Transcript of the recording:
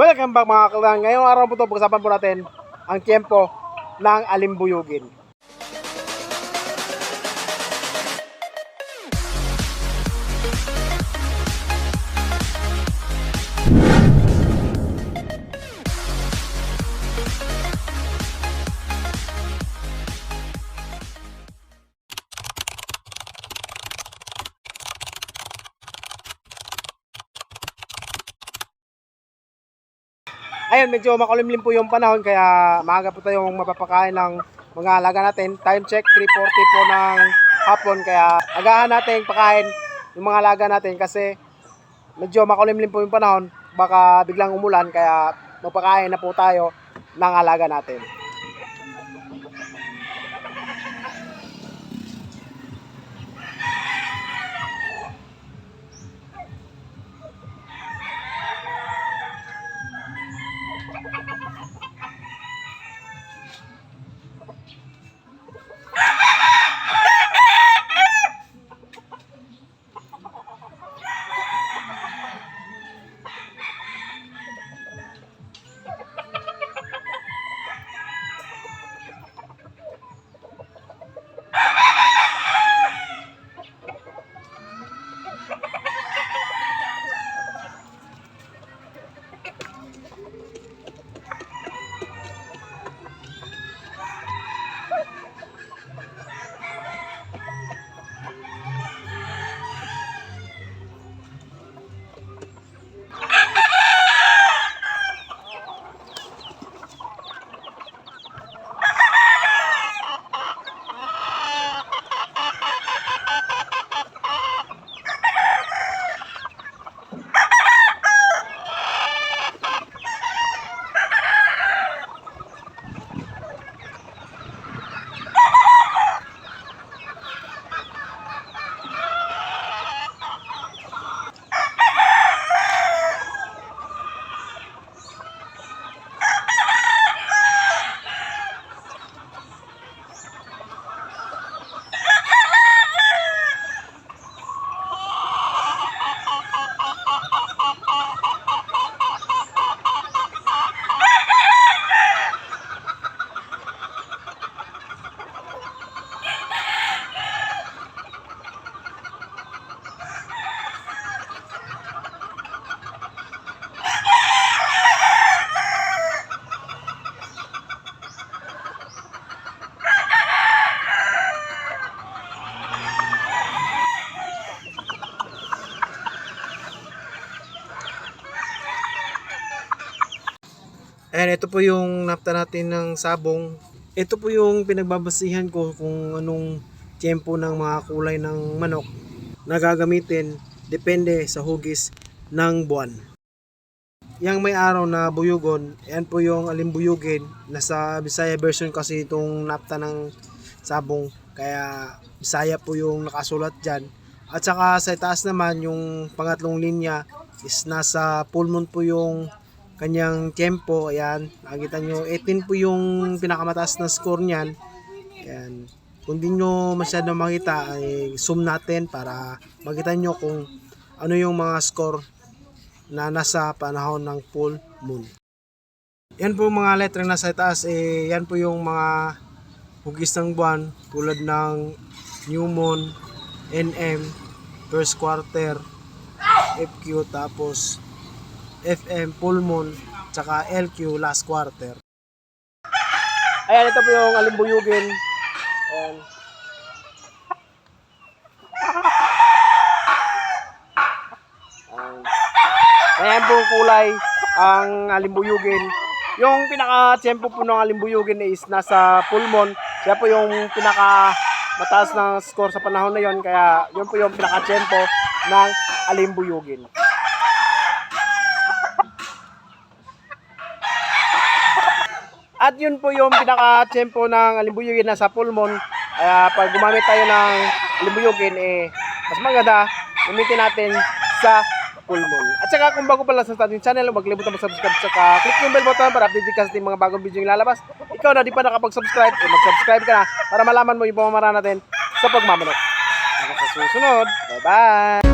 Welcome back mga kalan. Ngayong araw po ito, pag-usapan po natin ang tiempo ng alimbuyugin. Ayun, medyo makulimlim po yung panahon kaya maaga po tayong mapapakain ng mga alaga natin. Time check, 3.40 po ng hapon kaya agahan natin pakain yung mga alaga natin kasi medyo makulimlim po yung panahon. Baka biglang umulan kaya mapakain na po tayo ng alaga natin. Ayan, ito po yung napta natin ng sabong. Ito po yung pinagbabasihan ko kung anong tiempo ng mga kulay ng manok na gagamitin depende sa hugis ng buwan. Yang may araw na buyugon, yan po yung alimbuyugin. Nasa Bisaya version kasi itong napta ng sabong. Kaya Bisaya po yung nakasulat dyan. At saka sa taas naman, yung pangatlong linya is nasa full moon po yung kanyang tempo. Ayan, nakikita nyo, 18 po yung pinakamataas na score niyan. Ayan, kung di nyo masyado makita, ay zoom natin para makita nyo kung ano yung mga score na nasa panahon ng full moon. Yan po mga letra na sa taas, eh, yan po yung mga hugis ng buwan tulad ng new moon, NM, first quarter, FQ, tapos FM, full moon, tsaka LQ, last quarter. Ayan, ito po yung alimbuyugin. Ayan. Ayan. Po kulay ang alimbuyugin. Yung pinaka-tempo po ng alimbuyugin is nasa full moon. Siya po yung pinaka mataas na score sa panahon na yon kaya yun po yung pinaka-tempo ng alimbuyugin. Yun po yung pinaka-tempo ng alimbuyugin na sa full moon. Kaya pag gumamit tayo ng alimbuyugin, eh, mas maganda, gamitin natin sa full moon. At saka kung bago pa lang sa ating channel, huwag kalimutan mag-subscribe saka click yung bell button para update ka sa mga bagong video yung lalabas. Ikaw na di pa nakapag-subscribe, eh, mag-subscribe ka na para malaman mo yung pamamaraan natin sa pagmamanok. Hanggang sa susunod, bye-bye!